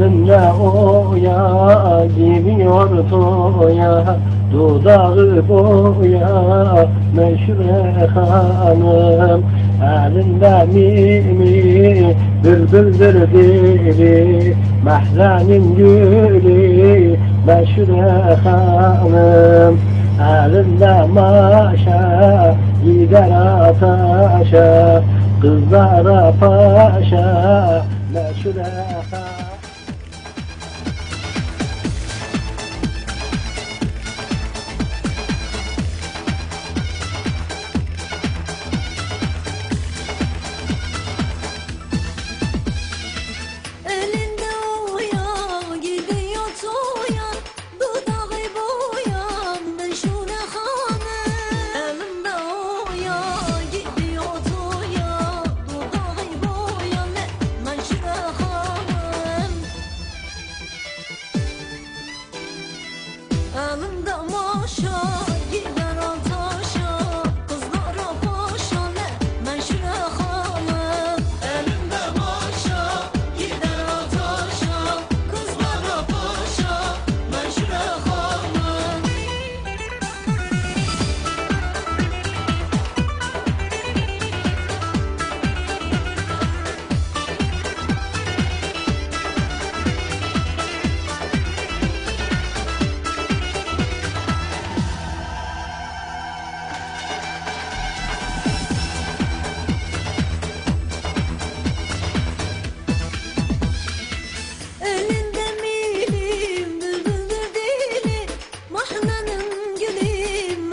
Yanımda oya gidiyor toya Dudağı boya meşre hanım. Elinde mimi bülbüldür dili Mehzenin gülü meşre hanım. Elinde maşa gider ataşa Kızlara paşa meşre hanım.